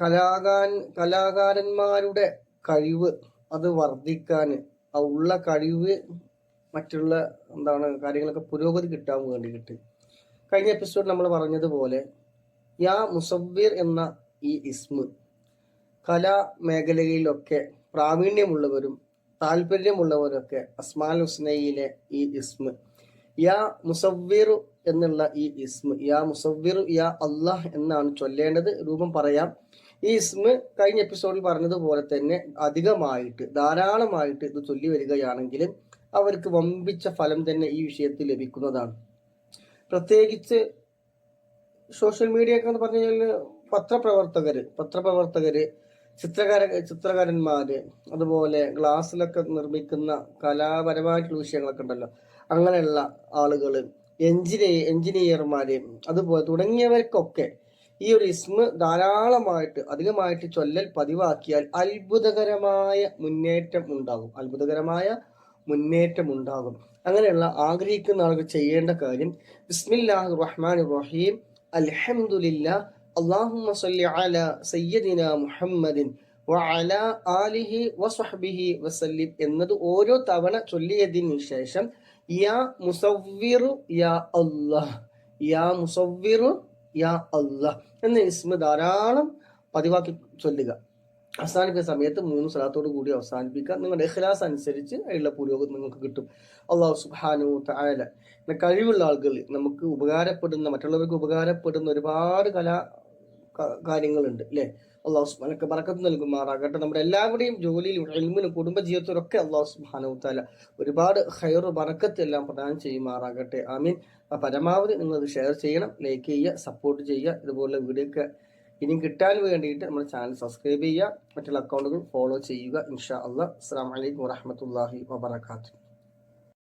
കലാകാൻ കലാകാരന്മാരുടെ കഴിവ് അത് വർദ്ധിക്കാൻ ആ ഉള്ള കഴിവ് മറ്റുള്ള എന്താണ് കാര്യങ്ങളൊക്കെ പുരോഗതി കിട്ടാൻ വേണ്ടിയിട്ട്. കഴിഞ്ഞ എപ്പിസോഡ് നമ്മൾ പറഞ്ഞതുപോലെ യാ മുസവ്വിർ എന്ന ഈ ഇസ്മ് കലാ മേഖലയിലൊക്കെ പ്രാവീണ്യമുള്ളവരും താല്പര്യമുള്ളവരൊക്കെ അസ്മാൽ ഹുസ്നയിലെ ഈ ഇസ്മ്. യാ മുസവ്വിറു എന്നുള്ള ഈ ഇസ്മ് യാ മുസവ്വിറു യാ അള്ളാഹ് എന്നാണ് ചൊല്ലേണ്ടത്. രൂപം പറയാം. ഈ ഇസ്മ് കഴിഞ്ഞ എപ്പിസോഡിൽ പറഞ്ഞതുപോലെ തന്നെ അധികമായിട്ട് ധാരാളമായിട്ട് ഇത് ചൊല്ലി വരികയാണെങ്കിൽ അവർക്ക് വമ്പിച്ച ഫലം തന്നെ ഈ വിഷയത്തിൽ ലഭിക്കുന്നതാണ്. പ്രത്യേകിച്ച് സോഷ്യൽ മീഡിയ ഒക്കെ എന്ന് പറഞ്ഞു കഴിഞ്ഞാൽ പത്രപ്രവർത്തകർ പത്രപ്രവർത്തകര് ചിത്രകാര ചിത്രകാരന്മാര് അതുപോലെ ഗ്ലാസ്സിലൊക്കെ നിർമ്മിക്കുന്ന കലാപരമായിട്ടുള്ള വിഷയങ്ങളൊക്കെ ഉണ്ടല്ലോ. അങ്ങനെയുള്ള ആളുകൾ എഞ്ചിനീയർ എഞ്ചിനീയർമാര് അതുപോലെ തുടങ്ങിയവർക്കൊക്കെ ഈ ഒരു ഇസ്മ ധാരാളമായിട്ട് അധികമായിട്ട് ചൊല്ലൽ പതിവാക്കിയാൽ അത്ഭുതകരമായ മുന്നേറ്റം ഉണ്ടാകും. അത്ഭുതകരമായ മുന്നേറ്റം ഉണ്ടാകും. അങ്ങനെയുള്ള ആഗ്രഹിക്കുന്ന ആൾക്ക് ചെയ്യേണ്ട കാര്യം ബിസ്മില്ലാഹി റഹ്മാൻ റഹീം അൽഹംദുലില്ലാ അള്ളാഹുമ്മ സല്ലി അല സയ്യദിന മുഹമ്മദിൻ വഅല ആലിഹി വസ്വഹ്ബിഹി വസല്ലിം എന്നത് ഓരോ തവണ ചൊല്ലിയതിനു ശേഷം യാ മുസവ്വിറു യാ അല്ലാഹ് യാ മുസവ്വിറു യാ അല്ലാഹ് എന്ന ഇസ്മ ധാരാളം പതിവാക്കി ചൊല്ലുക. അവസാനിപ്പിക്കുന്ന സമയത്ത് മൂന്ന് സ്ഥലത്തോട് കൂടി അവസാനിപ്പിക്കുക. നിങ്ങളുടെ ഇഖ്ലാസ് അനുസരിച്ച് അതിലുള്ള പുരോഗതി നിങ്ങൾക്ക് കിട്ടും. അള്ളാഹു സുബാനു തായാല കഴിവുള്ള ആളുകൾ നമുക്ക് ഉപകാരപ്പെടുന്ന മറ്റുള്ളവർക്ക് ഉപകാരപ്പെടുന്ന ഒരുപാട് കലാ കാര്യങ്ങളുണ്ട് അല്ലേ അള്ളാഹു സുബാനൊക്കെ ബറക്കത്ത് നൽകുമാറാകട്ടെ. നമ്മുടെ എല്ലാവരുടെയും ജോലിയിലും എൽമിനും കുടുംബ ജീവിതത്തിലും ഒക്കെ അള്ളാഹു സുബാനു താല ഒരുപാട് ഹൈറ് ബറക്കത്ത് എല്ലാം പ്രദാനം ചെയ്യുമാറാകട്ടെ. ആമീൻ. പരമാവധി നിങ്ങൾ ഷെയർ ചെയ്യണം ലൈക്ക് ചെയ്യുക സപ്പോർട്ട് ചെയ്യുക. ഇതുപോലെ വീഡിയോ ഇനി കിട്ടാൻ വേണ്ടിയിട്ട് നമ്മുടെ ചാനൽ സബ്സ്ക്രൈബ് ചെയ്യുക. മറ്റുള്ള അക്കൗണ്ടുകൾ ഫോളോ ചെയ്യുക. ഇൻഷാ അള്ളാഹ് അസ്സാം വലൈക്കും വറഹമത്തല്ലാഹി വബർക്കാത്തു